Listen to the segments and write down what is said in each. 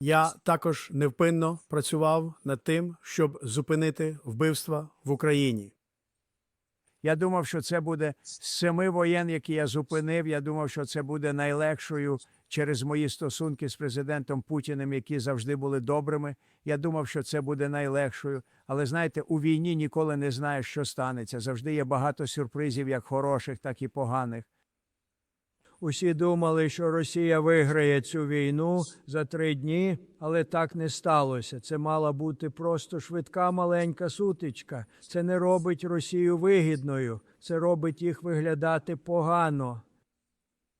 Я також невпинно працював над тим, щоб зупинити вбивства в Україні. Я думав, що це буде з семи воєн, які я зупинив. Я думав, що це буде найлегшою через мої стосунки з президентом Путіним, які завжди були добрими. Я думав, що це буде найлегшою. Але знаєте, у війні ніколи не знаєш, що станеться. Завжди є багато сюрпризів, як хороших, так і поганих. Усі думали, що Росія виграє цю війну за три дні, але так не сталося. Це мала бути просто швидка маленька сутичка. Це не робить Росію вигідною, це робить їх виглядати погано.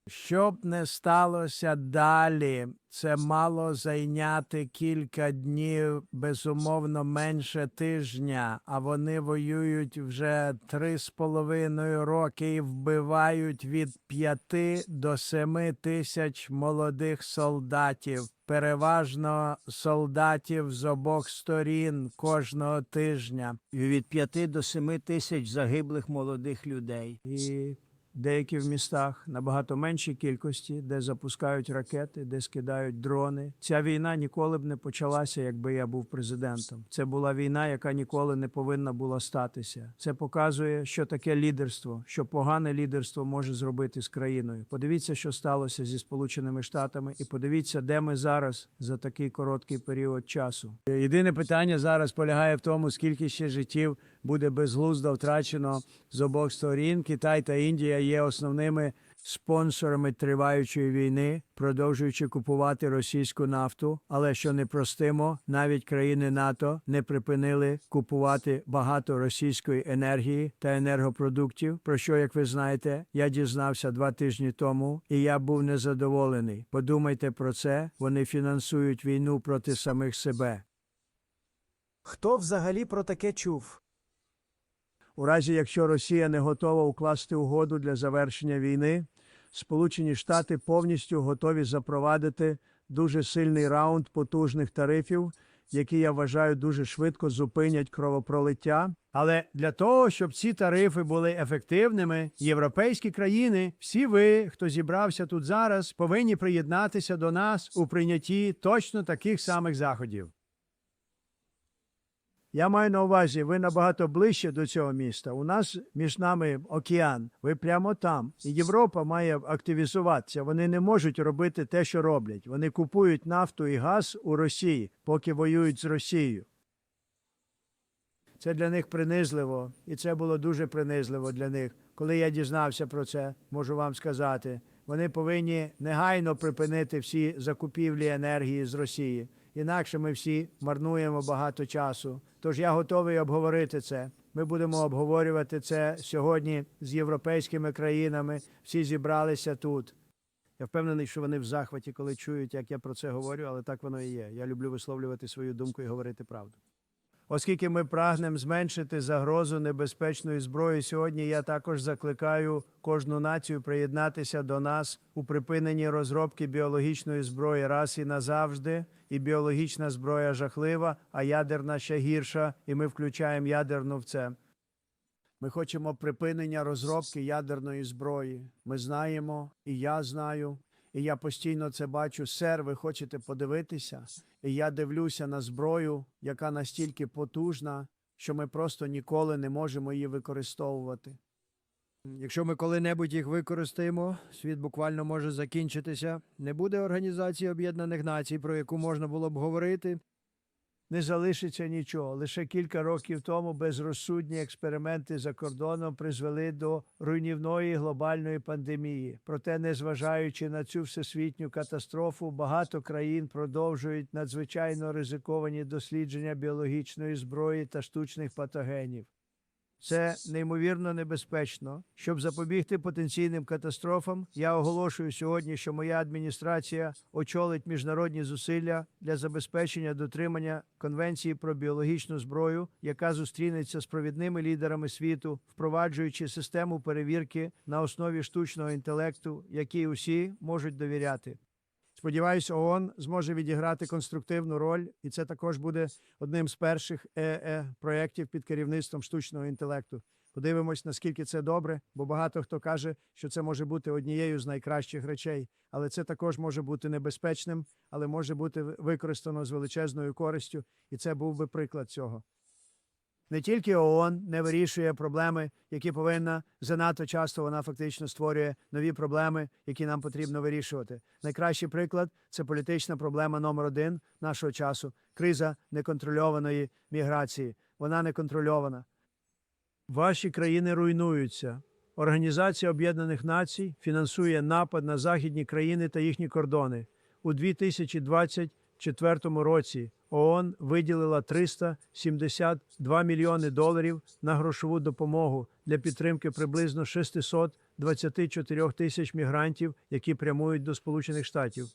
Що б не сталося далі, це мало зайняти кілька днів, безумовно, менше тижня, а вони воюють вже три з половиною роки і вбивають від п'яти до семи тисяч молодих солдатів, переважно солдатів з обох сторін кожного тижня, і від п'яти до семи тисяч загиблих молодих людей. І Деякі в містах набагато меншій кількості, де запускають ракети, де скидають дрони. Ця війна ніколи б не почалася, якби я був президентом. Це була війна, яка ніколи не повинна була статися. Це показує, що таке лідерство, що погане лідерство може зробити з країною. Подивіться, що сталося зі Сполученими Штатами, і подивіться, де ми зараз за такий короткий період часу. Єдине питання зараз полягає в тому, скільки ще життів буде безглуздо втрачено з обох сторін. Китай та Індія є основними спонсорами триваючої війни, продовжуючи купувати російську нафту. Але що не простимо, навіть країни НАТО не припинили купувати багато російської енергії та енергопродуктів. Про що, як ви знаєте, я дізнався два тижні тому, і я був незадоволений. Подумайте про це. Вони фінансують війну проти самих себе. Хто взагалі про таке чув? У разі, якщо Росія не готова укласти угоду для завершення війни, Сполучені Штати повністю готові запровадити дуже сильний раунд потужних тарифів, які я вважаю дуже швидко зупинять кровопролиття. Але для того, щоб ці тарифи були ефективними, європейські країни, всі ви, хто зібрався тут зараз, повинні приєднатися до нас у прийнятті точно таких самих заходів. Я маю на увазі, ви набагато ближче до цього міста. У нас між нами океан. Ви прямо там. І Європа має активізуватися. Вони не можуть робити те, що роблять. Вони купують нафту і газ у Росії, поки воюють з Росією. Це для них принизливо, і це було дуже принизливо для них. Коли я дізнався про це, можу вам сказати, вони повинні негайно припинити всі закупівлі енергії з Росії. Інакше ми всі марнуємо багато часу. Тож я готовий обговорити це. Ми будемо обговорювати це сьогодні з європейськими країнами. Всі зібралися тут. Я впевнений, що вони в захваті, коли чують, як я про це говорю, але так воно і є. Я люблю висловлювати свою думку і говорити правду. Оскільки ми прагнемо зменшити загрозу небезпечної зброї, сьогодні я також закликаю кожну націю приєднатися до нас у припиненні розробки біологічної зброї раз і назавжди. І біологічна зброя жахлива, а ядерна ще гірша, і ми включаємо ядерну в це. Ми хочемо припинення розробки ядерної зброї. Ми знаємо, і я знаю, і я постійно це бачу. Сер, ви хочете подивитися? І я дивлюся на зброю, яка настільки потужна, що ми просто ніколи не можемо її використовувати. Якщо ми коли-небудь їх використаємо, світ буквально може закінчитися. Не буде Організації Об'єднаних Націй, про яку можна було б говорити. Не залишиться нічого. Лише кілька років тому безрозсудні експерименти за кордоном призвели до руйнівної глобальної пандемії. Проте, незважаючи на цю всесвітню катастрофу, багато країн продовжують надзвичайно ризиковані дослідження біологічної зброї та штучних патогенів. Це неймовірно небезпечно. Щоб запобігти потенційним катастрофам, я оголошую сьогодні, що моя адміністрація очолить міжнародні зусилля для забезпечення дотримання Конвенції про біологічну зброю, яка зустрінеться з провідними лідерами світу, впроваджуючи систему перевірки на основі штучного інтелекту, якій усі можуть довіряти. Сподіваюсь, ООН зможе відіграти конструктивну роль, і це також буде одним з перших е -е проєктів під керівництвом штучного інтелекту. Подивимось, наскільки це добре, бо багато хто каже, що це може бути однією з найкращих речей, але це також може бути небезпечним, але може бути використано з величезною користю, і це був би приклад цього. Не тільки ООН не вирішує проблеми, які повинна занадто часто вона фактично створює нові проблеми, які нам потрібно вирішувати. Найкращий приклад це політична проблема номер один нашого часу криза неконтрольованої міграції. Вона неконтрольована. Ваші країни руйнуються. Організація Об'єднаних Націй фінансує напад на західні країни та їхні кордони. У 2024 році ООН виділила 372 мільйони доларів на грошову допомогу для підтримки приблизно 624 тисяч мігрантів, які прямують до Сполучених Штатів.